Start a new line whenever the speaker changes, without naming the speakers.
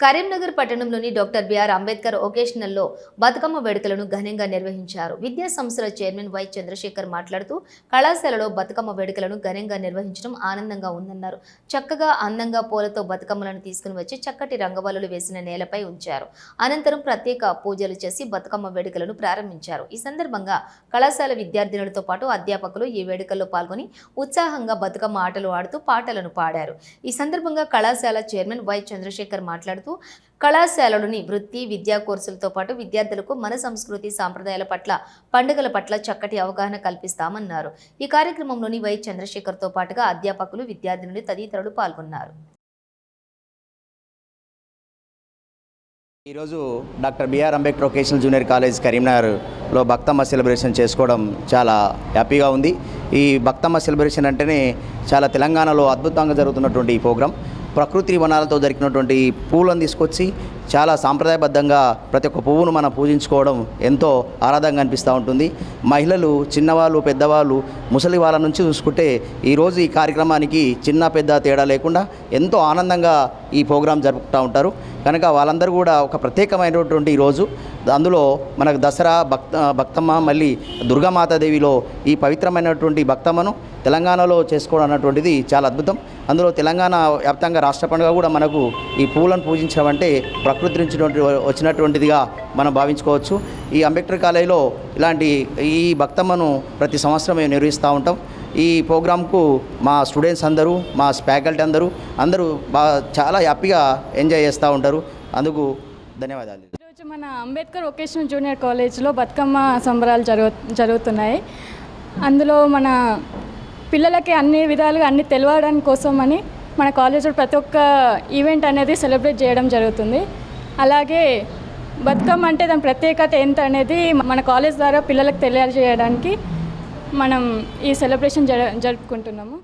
కరీంనగర్ పట్టణంలోని doctor BR Ambedkar ఒకేషనల్లో బతుకమ్మ వేడుకలను ఘనంగా నిర్వహించారు. విద్యా సంస్థల చైర్మన్ వై చంద్రశేఖర్ మాట్లాడుతూ కళాశాలలో బతుకమ్మ వేడుకలను ఘనంగా నిర్వహించడం ఆనందంగా ఉందన్నారు. చక్కగా అందంగా పూలతో బతుకమ్మలను తీసుకుని వచ్చి చక్కటి రంగవల్లులు వేసిన నేలపై ఉంచారు. అనంతరం ప్రత్యేక పూజలు చేసి బతుకమ్మ వేడుకలను ప్రారంభించారు. ఈ సందర్భంగా కళాశాల విద్యార్థినులతో పాటు అధ్యాపకులు ఈ వేడుకల్లో పాల్గొని ఉత్సాహంగా బతుకమ్మ ఆటలు ఆడుతూ పాటలను పాడారు. ఈ సందర్భంగా కళాశాల చైర్మన్ వై చంద్రశేఖర్ మాట్లాడుతూ కళాశాలలోని వృత్తి విద్యా కోర్సులతో పాటు విద్యార్థులకు మన సంస్కృతి సాంప్రదాయాల పట్ల పండుగల పట్ల చక్కటి అవగాహన కల్పిస్తామన్నారు. ఈ కార్యక్రమంలోని వై చంద్రశేఖర్తో పాటుగా అధ్యాపకులు విద్యార్థినులు తదితరులు పాల్గొన్నారు.
ఈరోజు doctor BR Ambedkar vocational junior college కరీంనగర్లో బక్తమ్మ సెలబ్రేషన్ చేసుకోవడం చాలా హ్యాపీగా ఉంది. ఈ బక్తమ్మ సెలబ్రేషన్ అంటేనే చాలా తెలంగాణలో అద్భుతంగా జరుగుతున్నటువంటి ఈ ప్రోగ్రాం. ప్రకృతి వనాలతో దొరికినటువంటి పూలను తీసుకొచ్చి చాలా సాంప్రదాయబద్ధంగా ప్రతి ఒక్క పువ్వును మనం పూజించుకోవడం ఎంతో ఆరాధంగా అనిపిస్తూ ఉంటుంది. మహిళలు చిన్నవాళ్ళు పెద్దవాళ్ళు ముసలి వాళ్ళ నుంచి చూసుకుంటే ఈరోజు ఈ కార్యక్రమానికి చిన్న పెద్ద తేడా లేకుండా ఎంతో ఆనందంగా ఈ ప్రోగ్రాం జరుపుకుంటూ ఉంటారు. కనుక వాళ్ళందరూ కూడా ఒక ప్రత్యేకమైనటువంటి రోజు. అందులో మనకు దసరా భక్త భక్తమ్మ మళ్ళీ దుర్గామాతాదేవిలో ఈ పవిత్రమైనటువంటి భక్తమ్మను తెలంగాణలో చేసుకోవడం అన్నటువంటిది చాలా అద్భుతం. అందులో తెలంగాణ వ్యాప్తంగా రాష్ట్ర పండుగ కూడా మనకు ఈ పూలను పూజించడం అంటే ప్రకృతి నుంచి వచ్చినటువంటిదిగా మనం భావించుకోవచ్చు. ఈ అంబేద్కర్ కాలేజీలో ఇలాంటి ఈ భక్తమ్మను ప్రతి సంవత్సరం మేము నిర్వహిస్తూ ఉంటాం. ఈ ప్రోగ్రాంకు మా స్టూడెంట్స్ అందరూ మా ఫ్యాకల్టీ అందరూ అందరూ బాగా చాలా హ్యాపీగా ఎంజాయ్ చేస్తూ ఉంటారు. అందుకు ధన్యవాదాలు.
ఈరోజు మన అంబేద్కర్ వొకేషనల్ జూనియర్ కాలేజ్లో బతుకమ్మ సంబరాలు జరుగు జరుగుతున్నాయి. అందులో మన పిల్లలకి అన్ని విధాలుగా అన్ని తెలియడానికి కోసమని మన కాలేజ్లో ప్రతి ఒక్క ఈవెంట్ అనేది సెలబ్రేట్ చేయడం జరుగుతుంది. అలాగే బతుకమ్మ అంటే దాని ప్రత్యేకత ఎంత అనేది మన కాలేజ్ ద్వారా పిల్లలకు తెలియజేయడానికి మనం ఈ సెలబ్రేషన్ జర జరుపుకుంటున్నాము.